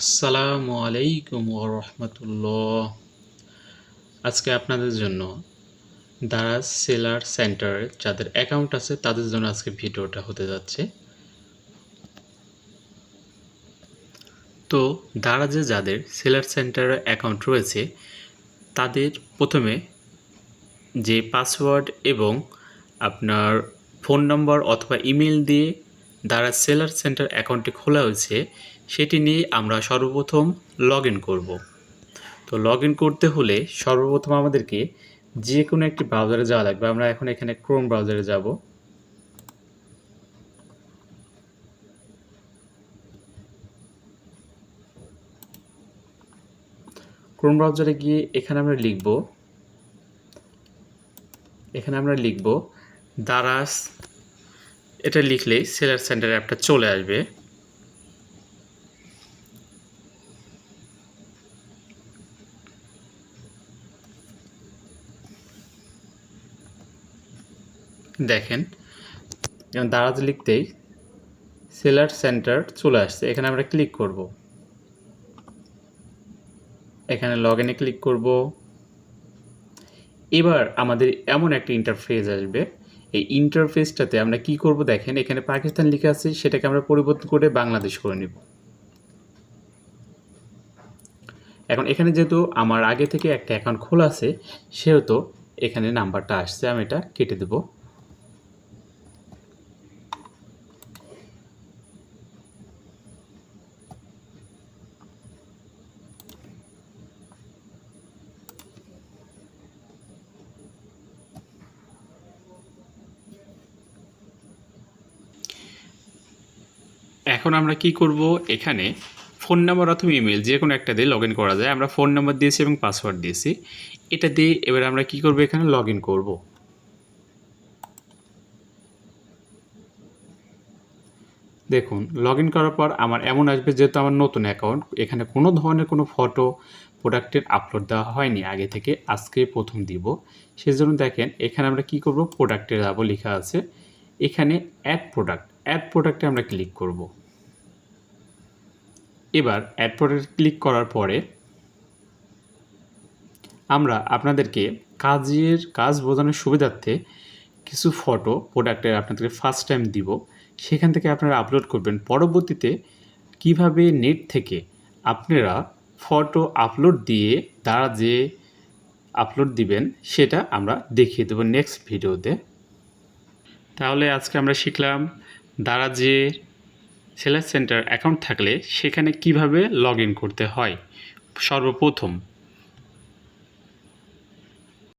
আসসালামু আলাইকুম রহমতুল্লাহ। আজকে আপনাদের জন্য দারাজ সেলার সেন্টারে যাদের অ্যাকাউন্ট আছে তাদের জন্য আজকে ভিডিওটা হতে যাচ্ছে। তো দারাজে যাদের সেলার সেন্টারে অ্যাকাউন্ট রয়েছে, তাদের প্রথমে যে পাসওয়ার্ড এবং আপনার ফোন নম্বর অথবা ইমেল দিয়ে দ্বারা সেলার সেন্টার অ্যাকাউন্টটি খোলা হয়েছে, সেটি নিয়ে আমরা সর্বপ্রথম লগ ইন করব। তো লগ ইন করতে হলে সর্বপ্রথম আমাদেরকে যে কোনো একটি ব্রাউজারে যাওয়া লাগবে। আমরা এখন এখানে ক্রোম ব্রাউজারে যাব। ক্রোম ব্রাউজারে গিয়ে এখানে আমরা লিখব। এখানে আমরা লিখব দারাস এটা লিখলেই সেলার সেন্টার অ্যাপটা চলে আসবে। দেখেন, যেমন দারাজ লিখতেই সেলার সেন্টার চলে আসছে, এখানে আমরা ক্লিক করব। এখানে লগ ইনে ক্লিক করব। এবার আমাদের এমন একটা ইন্টারফেস আসবে। এই ইন্টারফেসটাতে আমরা কি করব দেখেন, এখানে পাকিস্তান লেখা আছে, সেটাকে আমরা পরিবর্তন করে বাংলাদেশ করে নিব। এখন এখানে যেহেতু আমার আগে থেকে একটা অ্যাকাউন্ট খোলা আছে, সেহেতু এখানে নাম্বারটা আসছে, আমি এটা কেটে দেবো। এখন আমরা কি করব? এখানে ফোন নাম্বার অথবা ইমেল যে কোনো একটা দিয়ে লগ ইন করা যায়। আমরা ফোন নাম্বার দিয়েছি এবং পাসওয়ার্ড দিয়েছি। এটা দিয়ে এবার আমরা কি করব? এখানে লগ ইন করব। দেখুন লগ ইন করার পর আমার এমন আসবে যেহেতু আমার নতুন অ্যাকাউন্ট এখানে কোনো ধরনের কোনো ফটো প্রোডাক্টের আপলোড দেওয়া হয়নি আগে থেকে। আজকে প্রথম দিব। সেজন্য দেখেন, এখানে আমরা কি করব? প্রোডাক্টের যাব লেখা আছে। এখানে অ্যাড প্রোডাক্ট অ্যাড প্রোডাক্টে আমরা ক্লিক করব। এবার অ্যাড প্রোডাক্ট ক্লিক করার পরে আমরা আপনাদেরকে কাজের, কাজ বোঝানোর সুবিধার্থে কিছু ফটো প্রোডাক্টের আপনাদেরকে ফার্স্ট টাইম দিব। সেখান থেকে আপনারা আপলোড করবেন। পরবর্তীতে কীভাবে নেট থেকে আপনারা ফটো আপলোড দিয়ে তারা যে আপলোড দিবেন, সেটা আমরা দেখিয়ে দেবো নেক্সট ভিডিওতে তাহলে আজকে আমরা শিখলাম, দ্বারা যে সেলার সেন্টার অ্যাকাউন্ট থাকলে সেখানে কীভাবে লগ করতে হয়? সর্বপ্রথম